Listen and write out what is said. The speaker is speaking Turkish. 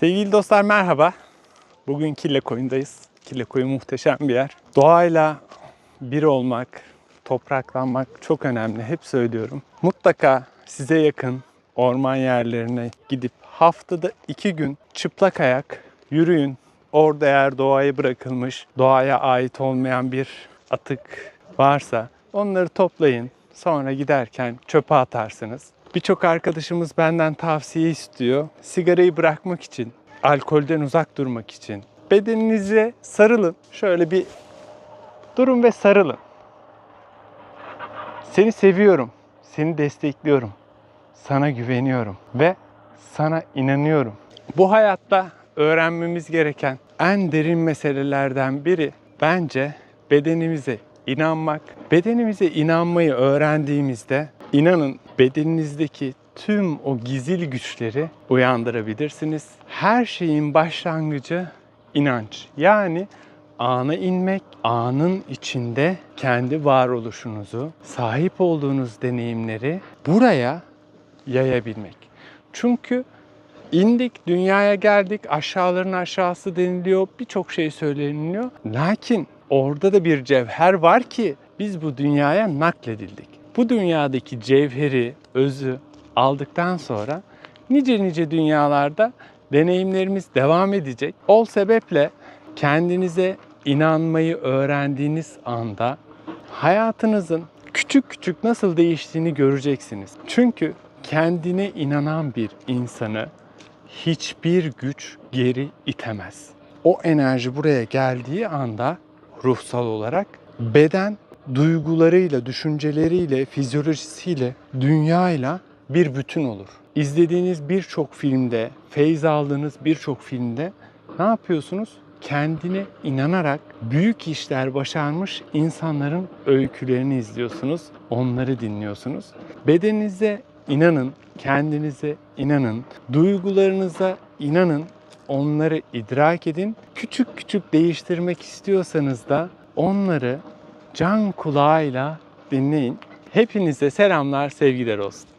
Sevgili dostlar merhaba. Bugün Kille Koyun'dayız. Kille Koyun muhteşem bir yer. Doğayla bir olmak, topraklanmak çok önemli. Hep söylüyorum. Mutlaka size yakın orman yerlerine gidip haftada iki gün çıplak ayak yürüyün. Orada eğer doğaya bırakılmış, doğaya ait olmayan bir atık varsa onları toplayın. Sonra giderken çöpe atarsınız. Birçok arkadaşımız benden tavsiye istiyor. Sigarayı bırakmak için, alkolden uzak durmak için. Bedeninize sarılın. Şöyle bir durun ve sarılın. Seni seviyorum. Seni destekliyorum. Sana güveniyorum ve sana inanıyorum. Bu hayatta öğrenmemiz gereken en derin meselelerden biri bence bedenimize inanmak. Bedenimize inanmayı öğrendiğimizde inanın bedeninizdeki tüm o gizil güçleri uyandırabilirsiniz. Her şeyin başlangıcı inanç. Yani ana inmek, anın içinde kendi varoluşunuzu, sahip olduğunuz deneyimleri buraya yayabilmek. Çünkü indik, dünyaya geldik, aşağıların aşağısı deniliyor, birçok şey söyleniliyor. Lakin orada da bir cevher var ki biz bu dünyaya nakledildik. Bu dünyadaki cevheri, özü aldıktan sonra nice nice dünyalarda deneyimlerimiz devam edecek. Ol sebeple kendinize inanmayı öğrendiğiniz anda hayatınızın küçük küçük nasıl değiştiğini göreceksiniz. Çünkü kendine inanan bir insanı hiçbir güç geri itemez. O enerji buraya geldiği anda ruhsal olarak beden duygularıyla, düşünceleriyle, fizyolojisiyle, dünyayla bir bütün olur. İzlediğiniz birçok filmde, feyz aldığınız birçok filmde ne yapıyorsunuz? Kendine inanarak büyük işler başarmış insanların öykülerini izliyorsunuz, onları dinliyorsunuz. Bedeninize inanın, kendinize inanın, duygularınıza inanın, onları idrak edin. Küçük küçük değiştirmek istiyorsanız da onları can kulağıyla dinleyin. Hepinize selamlar, sevgiler olsun.